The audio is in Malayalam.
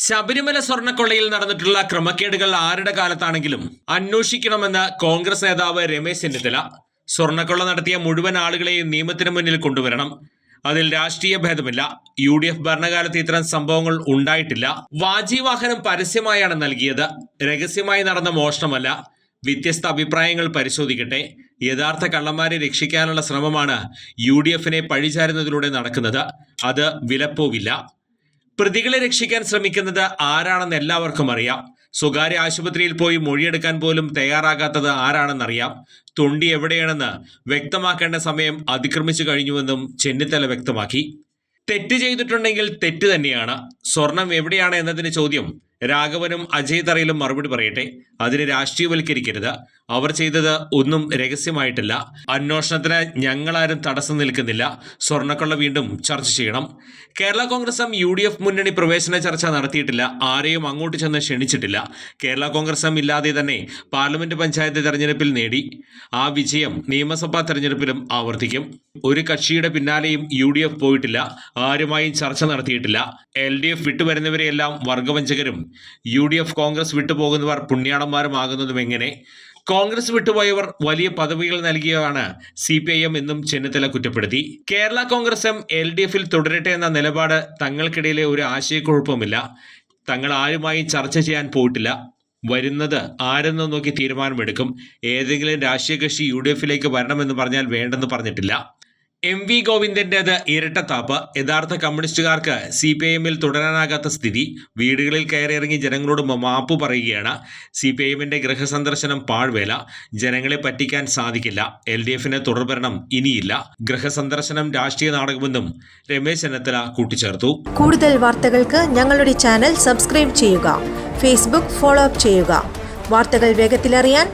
Sabarimala സ്വർണക്കൊള്ളയിൽ നടന്നിട്ടുള്ള ക്രമക്കേടുകൾ ആരുടെ കാലത്താണെങ്കിലും അന്വേഷിക്കണമെന്ന് കോൺഗ്രസ് നേതാവ് രമേശ് ചെന്നിത്തല. സ്വർണക്കൊള്ള നടത്തിയ മുഴുവൻ ആളുകളെയും നിയമത്തിന് മുന്നിൽ കൊണ്ടുവരണം. അതിൽ രാഷ്ട്രീയ ഭേദമില്ല. യു ഡി എഫ് ഭരണകാലത്ത് ഇത്തരം സംഭവങ്ങൾ ഉണ്ടായിട്ടില്ല. വാജീവാഹനം പരസ്യമായാണ് നൽകിയത്. രഹസ്യമായി നടന്ന മോഷണമല്ല. വ്യത്യസ്ത അഭിപ്രായങ്ങൾ പരിശോധിക്കട്ടെ. യഥാർത്ഥ കള്ളന്മാരെ രക്ഷിക്കാനുള്ള ശ്രമമാണ് യു ഡി എഫിനെ പഴിചാരുന്നതിലൂടെ നടക്കുന്നത്. അത് വിലപ്പോവില്ല. പ്രതികളെ രക്ഷിക്കാൻ ശ്രമിക്കുന്നത് ആരാണെന്ന് എല്ലാവർക്കും അറിയാം. സ്വകാര്യ ആശുപത്രിയിൽ പോയി മൊഴിയെടുക്കാൻ പോലും തയ്യാറാകാത്തത് ആരാണെന്നറിയാം. തൊണ്ടി എവിടെയാണെന്ന് വ്യക്തമാക്കേണ്ട സമയം അതിക്രമിച്ചു കഴിഞ്ഞുവെന്നും ചെന്നിത്തല വ്യക്തമാക്കി. തെറ്റ് ചെയ്തിട്ടുണ്ടെങ്കിൽ തെറ്റ് തന്നെയാണ്. സ്വർണം എവിടെയാണ് എന്നതിന് ചോദ്യം. രാഘവനും അജയ് തറയിലും മറുപടി പറയട്ടെ? അതിനെ രാഷ്ട്രീയവൽക്കരിക്കരുത്. അവർ ചെയ്തത് ഒന്നും രഹസ്യമായിട്ടില്ല. അന്വേഷണത്തിന് ഞങ്ങളാരും തടസ്സം നിൽക്കുന്നില്ല. സ്വർണക്കൊള്ള വീണ്ടും ചർച്ച ചെയ്യണം. കേരള കോൺഗ്രസും യു ഡി എഫ് മുന്നണി പ്രവേശന ചർച്ച നടത്തിയിട്ടില്ല. ആരെയും അങ്ങോട്ട് ചെന്ന് ക്ഷണിച്ചിട്ടില്ല. കേരള കോൺഗ്രസും ഇല്ലാതെ തന്നെ പാർലമെന്റ് പഞ്ചായത്ത് തെരഞ്ഞെടുപ്പിൽ നേടി. ആ വിജയം നിയമസഭാ തെരഞ്ഞെടുപ്പിലും ആവർത്തിക്കും. ഒരു കക്ഷിയുടെ പിന്നാലെയും യു ഡി എഫ് പോയിട്ടില്ല. ആരുമായും ചർച്ച നടത്തിയിട്ടില്ല. എൽ ഡി എഫ് വിട്ടുവരുന്നവരെയെല്ലാം വർഗവഞ്ചകരും യു ഡി എഫ് കോൺഗ്രസ് വിട്ടുപോകുന്നവർ പുണ്യാളന്മാരുമാകുന്നതും എങ്ങനെ? കോൺഗ്രസ് വിട്ടുപോയവർ വലിയ പദവികൾ നൽകിയതാണ് സി പി ഐ എം എന്നും ചെന്നിത്തല കുറ്റപ്പെടുത്തി. കേരള കോൺഗ്രസ് എൽ ഡി എഫിൽ തുടരട്ടെ എന്ന നിലപാട് തങ്ങൾക്കിടയിലെ ഒരു ആശയക്കുഴപ്പമില്ല തങ്ങൾ ആരുമായും ചർച്ച ചെയ്യാൻ പോയിട്ടില്ല. വരുന്നത് ആരെന്ന് നോക്കി തീരുമാനമെടുക്കും. ഏതെങ്കിലും രാഷ്ട്രീയ കക്ഷി യു ഡി എഫിലേക്ക് വരണമെന്ന് പറഞ്ഞാൽ വേണ്ടെന്ന് പറഞ്ഞിട്ടില്ല. എം വി ഗോവിന്ദന്റേത് ഇരട്ടത്താപ്പ്. യഥാർത്ഥ കമ്മ്യൂണിസ്റ്റുകാർക്ക് സി പി ഐ എമ്മിൽ തുടരാനാകാത്ത സ്ഥിതി. വീടുകളിൽ കയറിയിറങ്ങി ജനങ്ങളോട് മാപ്പ് പറയുകയാണ്. സി പി ഐ എമ്മിന്റെ ഗൃഹസന്ദർശനം പാഴ്വേല. ജനങ്ങളെ പറ്റിക്കാൻ സാധിക്കില്ല. എൽ ഡി എഫിന് തുടർഭരണം ഇനിയില്ല. ഗൃഹസന്ദർശനം രാഷ്ട്രീയ നാടകമെന്നും രമേശ് ചെന്നിത്തല കൂട്ടിച്ചേർത്തു. കൂടുതൽ വാർത്തകൾക്ക് ഞങ്ങളുടെ ചാനൽ സബ്സ്ക്രൈബ് ചെയ്യുക. ഫേസ്ബുക്ക് ഫോളോ അപ്പ് ചെയ്യുക. വാർത്തകൾ വേഗത്തിലറിയാൻ